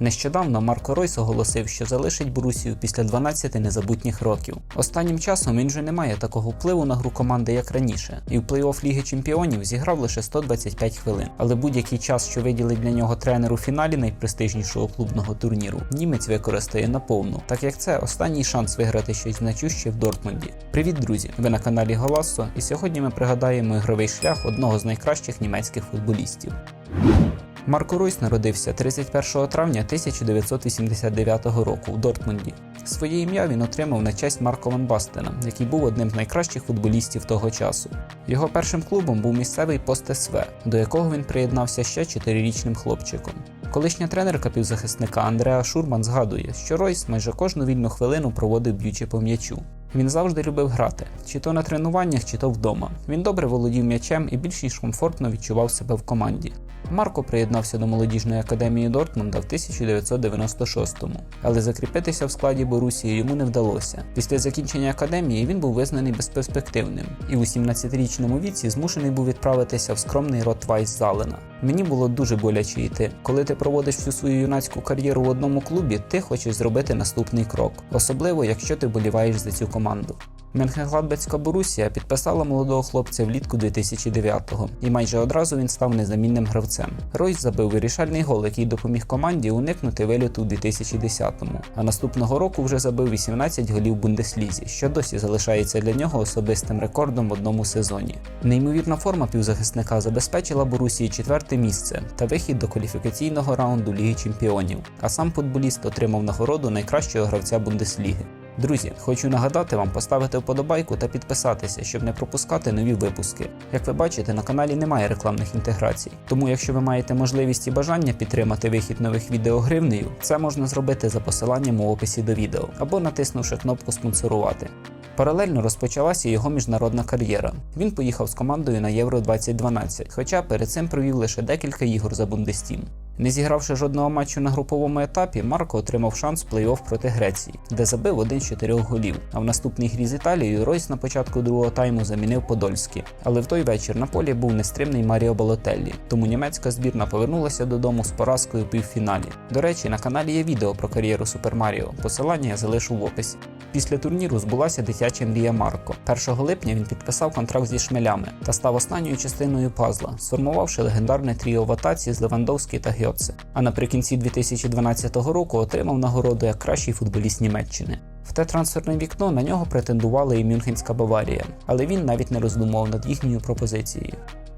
Нещодавно Марко Ройс оголосив, що залишить Борусію після 12 незабутніх років. Останнім часом він вже не має такого впливу на гру команди, як раніше, і в плей-офф Ліги Чемпіонів зіграв лише 125 хвилин. Але будь-який час, що виділить для нього тренер у фіналі найпрестижнішого клубного турніру, німець використає наповну, так як це останній шанс виграти щось значуще в Дортмунді. Привіт, друзі! Ви на каналі Голассо, і сьогодні ми пригадаємо ігровий шлях одного з найкращих німецьких футболістів. Марко Руйс народився 31 травня 1989 року у Дортмунді. Своє ім'я він отримав на честь Марко Ван Бастена, який був одним з найкращих футболістів того часу. Його першим клубом був місцевий пост СВ, до якого він приєднався ще 4-річним хлопчиком. Колишня тренерка півзахисника Андреа Шурман згадує, що Ройс майже кожну вільну хвилину проводив б'ючи по м'ячу. Він завжди любив грати, чи то на тренуваннях, чи то вдома. Він добре володів м'ячем і більш ніж комфортно відчував себе в команді. Марко приєднався до молодіжної академії Дортмунда в 1996-му, але закріпитися в складі Борусії йому не вдалося. Після закінчення академії він був визнаний безперспективним і у 17-річному віці змушений був відправитися в скромний Ротвайс Залена. Мені було дуже боляче йти. Коли ти проводиш всю свою юнацьку кар'єру в одному клубі, ти хочеш зробити наступний крок, особливо якщо ти боліваєш за цю команду. Менхенгладбецька Борусія підписала молодого хлопця влітку 2009-го, і майже одразу він став незамінним гравцем. Ройс забив вирішальний гол, який допоміг команді уникнути виліту у 2010-му, а наступного року вже забив 18 голів Бундеслізі, що досі залишається для нього особистим рекордом в одному сезоні. Неймовірна форма півзахисника забезпечила Борусії четверте місце та вихід до кваліфікаційного раунду Ліги Чемпіонів, а сам футболіст отримав нагороду найкращого гравця Бундесліги. Друзі, хочу нагадати вам поставити вподобайку та підписатися, щоб не пропускати нові випуски. Як ви бачите, на каналі немає рекламних інтеграцій. Тому, якщо ви маєте можливість і бажання підтримати вихід нових відео гривнею, це можна зробити за посиланням у описі до відео або натиснувши кнопку спонсорувати. Паралельно розпочалася його міжнародна кар'єра. Він поїхав з командою на Євро 2012, хоча перед цим провів лише декілька ігор за Бундестім. Не зігравши жодного матчу на груповому етапі, Марко отримав шанс плей-офф проти Греції, де забив один з чотирьох голів. А в наступній грі з Італією Ройс на початку другого тайму замінив Подольський. Але в той вечір на полі був нестримний Маріо Балотеллі, тому німецька збірна повернулася додому з поразкою у півфіналі. До речі, на каналі є відео про кар'єру Супер Маріо. Посилання я залишу в описі. Після турніру збулася дитяча мрія Марко. 1 липня він підписав контракт зі шмелями та став останньою частиною пазла, сформувавши легендарне тріо в атаці з Левандовський та Гьоце. А наприкінці 2012 року отримав нагороду як кращий футболіст Німеччини. В те трансферне вікно на нього претендували і Мюнхенська Баварія, але він навіть не роздумував над їхньою пропозицією.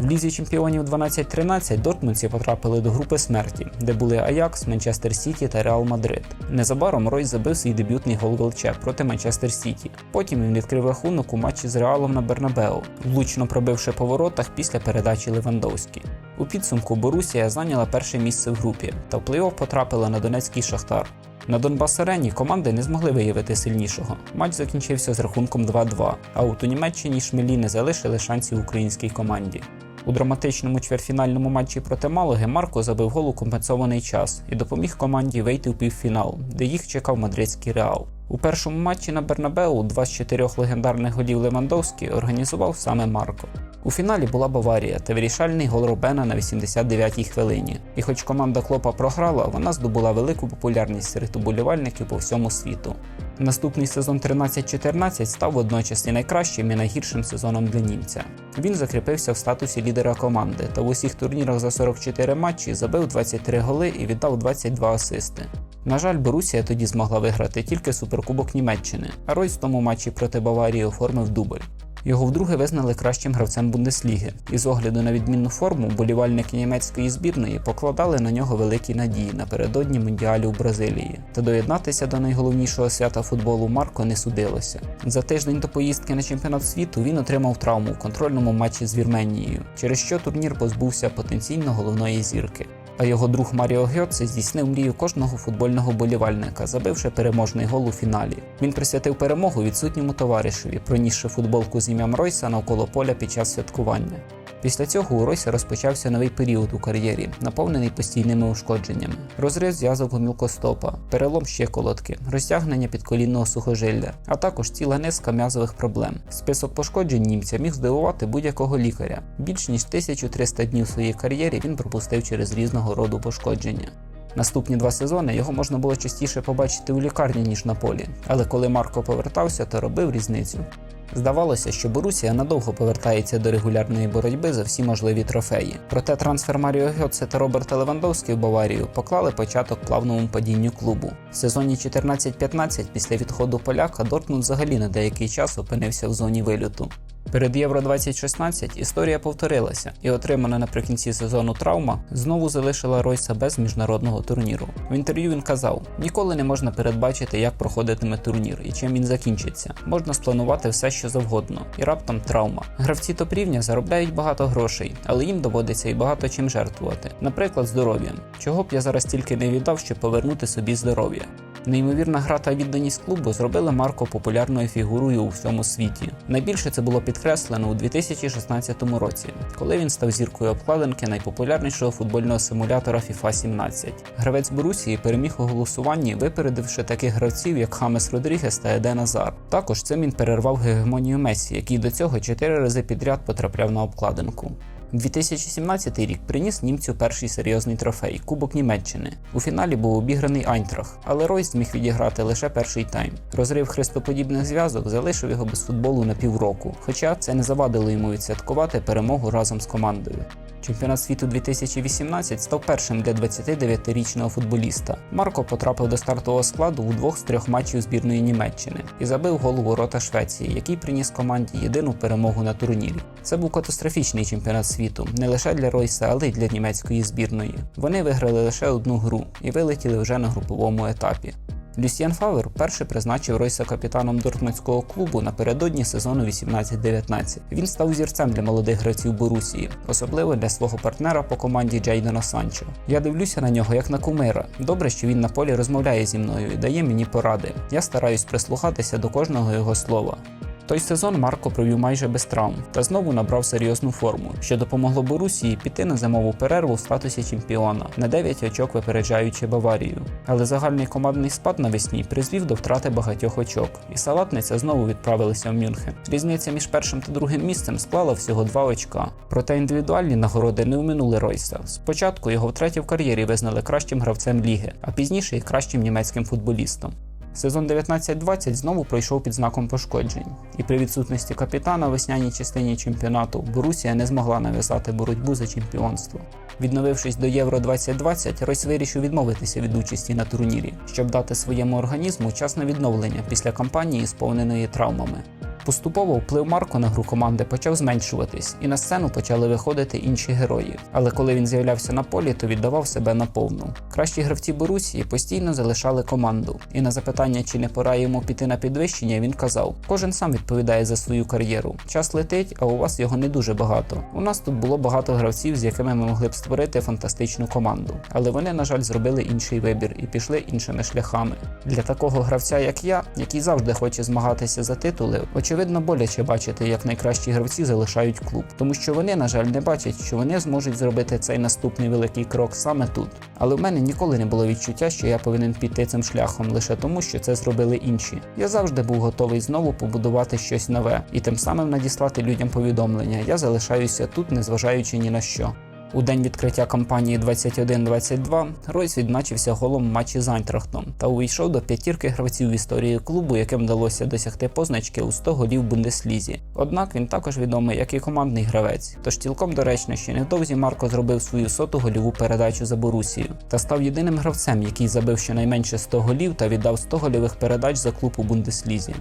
В лізі чемпіонів 12-13 дортмундці потрапили до групи смерті, де були Аякс, Манчестер Сіті та Реал Мадрид. Незабаром Ройс забив свій дебютний гол Велче проти Манчестер Сіті. Потім він відкрив рахунок у матчі з Реалом на Бернабеу, влучно пробивши по воротах після передачі Левандовській. У підсумку Борусія зайняла перше місце в групі та в плей-офф потрапила на Донецький Шахтар. На Донбас Арені команди не змогли виявити сильнішого. Матч закінчився з рахунком 2-2, а от у Німеччині шмелі не залишили шансів українській команді. У драматичному чвертьфінальному матчі проти Малоги Марко забив гол у компенсований час і допоміг команді вийти в півфінал, де їх чекав мадридський реал. У першому матчі на Бернабеу два з чотирьох легендарних голів Левандовський організував саме Марко. У фіналі була Баварія та вирішальний гол Робена на 89-й хвилині. І хоч команда Клопа програла, вона здобула велику популярність серед уболівальників по всьому світу. Наступний сезон 13-14 став водночас і найкращим і найгіршим сезоном для німця. Він закріпився в статусі лідера команди та в усіх турнірах за 44 матчі забив 23 голи і віддав 22 асисти. На жаль, Борусія тоді змогла виграти тільки суперкубок Німеччини, а Ройс в тому матчі проти Баварії оформив дубль. Його вдруге визнали кращим гравцем Бундесліги, і з огляду на відмінну форму болівальники німецької збірної покладали на нього великі надії напередодні Мундіалю у Бразилії. Та доєднатися до найголовнішого свята футболу Марко не судилося. За тиждень до поїздки на чемпіонат світу він отримав травму в контрольному матчі з Вірменією, через що турнір позбувся потенційно головної зірки. А його друг Маріо Гьоце здійснив мрію кожного футбольного болівальника, забивши переможний гол у фіналі. Він присвятив перемогу відсутньому товаришеві, пронісши футболку з ім'ям Ройса навколо поля під час святкування. Після цього у Ройса розпочався новий період у кар'єрі, наповнений постійними ушкодженнями. Розрив зв'язок гомілкостопа, перелом щиколотки, розтягнення підколінного сухожилля, а також ціла низка м'язових проблем. Список пошкоджень німця міг здивувати будь-якого лікаря. Більш ніж 1300 днів в своїй кар'єрі він пропустив через різного роду пошкодження. Наступні два сезони його можна було частіше побачити у лікарні, ніж на полі, але коли Марко повертався, то робив різницю. Здавалося, що Борусія надовго повертається до регулярної боротьби за всі можливі трофеї. Проте трансфер Маріо Гьоце та Роберта Левандовський в Баварію поклали початок плавному падінню клубу. В сезоні 14-15 після відходу поляка Дортмунд взагалі на деякий час опинився в зоні вильоту. Перед Євро 2016 історія повторилася, і отримана наприкінці сезону травма знову залишила Ройса без міжнародного турніру. В інтерв'ю він казав: ніколи не можна передбачити, як проходитиме турнір і чим він закінчиться. Можна спланувати все, що завгодно, і раптом травма. Гравці топ-рівня заробляють багато грошей, але їм доводиться і багато чим жертвувати, наприклад, здоров'ям. Чого б я зараз тільки не віддав, щоб повернути собі здоров'я. Неймовірна гра та відданість клубу зробили Марко популярною фігурою у всьому світі. Найбільше це було підкреслено у 2016 році, коли він став зіркою обкладинки найпопулярнішого футбольного симулятора FIFA 17. Гравець Борусії переміг у голосуванні, випередивши таких гравців, як Хамес Родрігес та Еден Азар. Також цим він перервав гегемонію Месі, який до цього чотири рази підряд потрапляв на обкладинку. 2017 рік приніс німцю перший серйозний трофей Кубок Німеччини. У фіналі був обіграний Айнтрах, але Ройс зміг відіграти лише перший тайм. Розрив хрестоподібних зв'язок залишив його без футболу на півроку, хоча це не завадило йому відсвяткувати перемогу разом з командою. Чемпіонат світу 2018 став першим для 29-річного футболіста. Марко потрапив до стартового складу у двох з трьох матчів збірної Німеччини і забив гол у ворота Швеції, який приніс команді єдину перемогу на турнірі. Це був катастрофічний чемпіонат світу не лише для Ройса, але й для німецької збірної. Вони виграли лише одну гру і вилетіли вже на груповому етапі. Люсьєн Фавер перший призначив Ройса капітаном Дортмундського клубу напередодні сезону 18-19. Він став зірцем для молодих гравців Борусії, особливо для свого партнера по команді Джейдена Санчо. Я дивлюся на нього як на кумира. Добре, що він на полі розмовляє зі мною і дає мені поради. Я стараюсь прислухатися до кожного його слова. Той сезон Марко провів майже без травм та знову набрав серйозну форму, що допомогло Борусії піти на зимову перерву в статусі чемпіона на 9 очок випереджаючи Баварію. Але загальний командний спад навесні призвів до втрати багатьох очок, і салатниця знову відправилися в Мюнхен. Різниця між першим та другим місцем склала всього 2 очка. Проте індивідуальні нагороди не вминули Ройса. Спочатку його втретє в кар'єрі визнали кращим гравцем ліги, а пізніше і кращим німецьким футболістом. Сезон 19-20 знову пройшов під знаком пошкоджень, і при відсутності капітана в весняній частині чемпіонату Борусія не змогла нав'язати боротьбу за чемпіонство. Відновившись до Євро 2020, Ройс вирішив відмовитися від участі на турнірі, щоб дати своєму організму час на відновлення після кампанії, сповненої травмами. Поступово вплив Марко на гру команди почав зменшуватись, і на сцену почали виходити інші герої. Але коли він з'являвся на полі, то віддавав себе наповну. Кращі гравці Борусії постійно залишали команду. І на запитання, чи не пора йому піти на підвищення, він казав: кожен сам відповідає за свою кар'єру. Час летить, а у вас його не дуже багато. У нас тут було багато гравців, з якими ми могли б створити фантастичну команду. Але вони, на жаль, зробили інший вибір і пішли іншими шляхами. Для такого гравця, як я, який завжди хоче змагатися за титули, очевидно боляче бачити, як найкращі гравці залишають клуб, тому що вони, на жаль, не бачать, що вони зможуть зробити цей наступний великий крок саме тут. Але в мене ніколи не було відчуття, що я повинен піти цим шляхом лише тому, що це зробили інші. Я завжди був готовий знову побудувати щось нове і тим самим надіслати людям повідомлення. Я залишаюся тут, незважаючи ні на що. У день відкриття кампанії 21-22 Ройс відзначився голом матчі з Айнтрахтом та увійшов до п'ятірки гравців в історії клубу, яким вдалося досягти позначки у 100 голів Бундеслізі. Однак він також відомий як і командний гравець. Тож цілком доречно, що невдовзі Марко зробив свою соту гольову передачу за Борусію та став єдиним гравцем, який забив щонайменше 100 голів та віддав 100 гольових передач за клуб у Бундеслізі.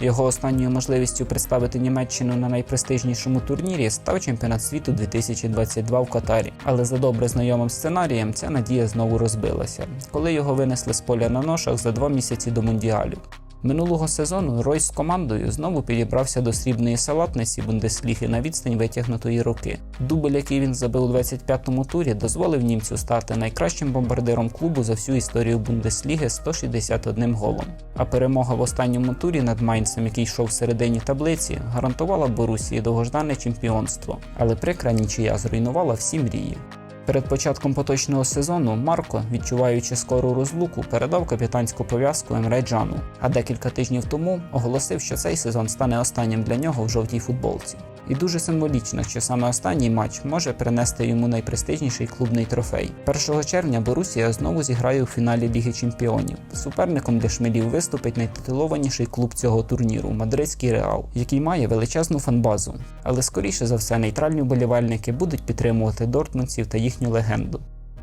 Його останньою можливістю представити Німеччину на найпрестижнішому турнірі став чемпіонат світу 2022 в Катарі. Але за добре знайомим сценарієм ця надія знову розбилася, коли його винесли з поля на ношах за два місяці до мундіалю. Минулого сезону Ройс з командою знову підібрався до срібної салатниці Бундесліги на відстань витягнутої руки. Дубль, який він забив у 25-му турі, дозволив німцю стати найкращим бомбардиром клубу за всю історію Бундесліги 161 голом. А перемога в останньому турі над Майнцем, який йшов в середині таблиці, гарантувала Борусії довгождане чемпіонство. Але прикра нічия зруйнувала всі мрії. Перед початком поточного сезону Марко, відчуваючи скору розлуку, передав капітанську пов'язку Емре Джану, а декілька тижнів тому оголосив, що цей сезон стане останнім для нього в жовтій футболці. І дуже символічно, що саме останній матч може принести йому найпрестижніший клубний трофей. 1 червня Борусія знову зіграє у фіналі Ліги Чемпіонів. Суперником для шмелів виступить найтитулованіший клуб цього турніру Мадридський Реал, який має величезну фанбазу. Але скоріше за все нейтральні вболівальники будуть підтримувати дортмундців та їхню легенду.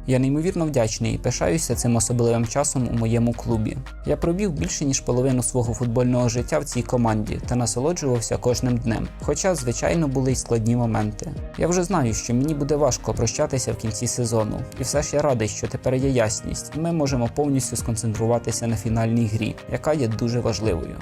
Я неймовірно вдячний і пишаюся цим особливим часом у моєму клубі. Я провів більше ніж половину свого футбольного життя в цій команді та насолоджувався кожним днем. Хоча, звичайно, були й складні моменти. Я вже знаю, що мені буде важко прощатися в кінці сезону, і все ж я радий, що тепер є ясність, і ми можемо повністю сконцентруватися на фінальній грі, яка є дуже важливою.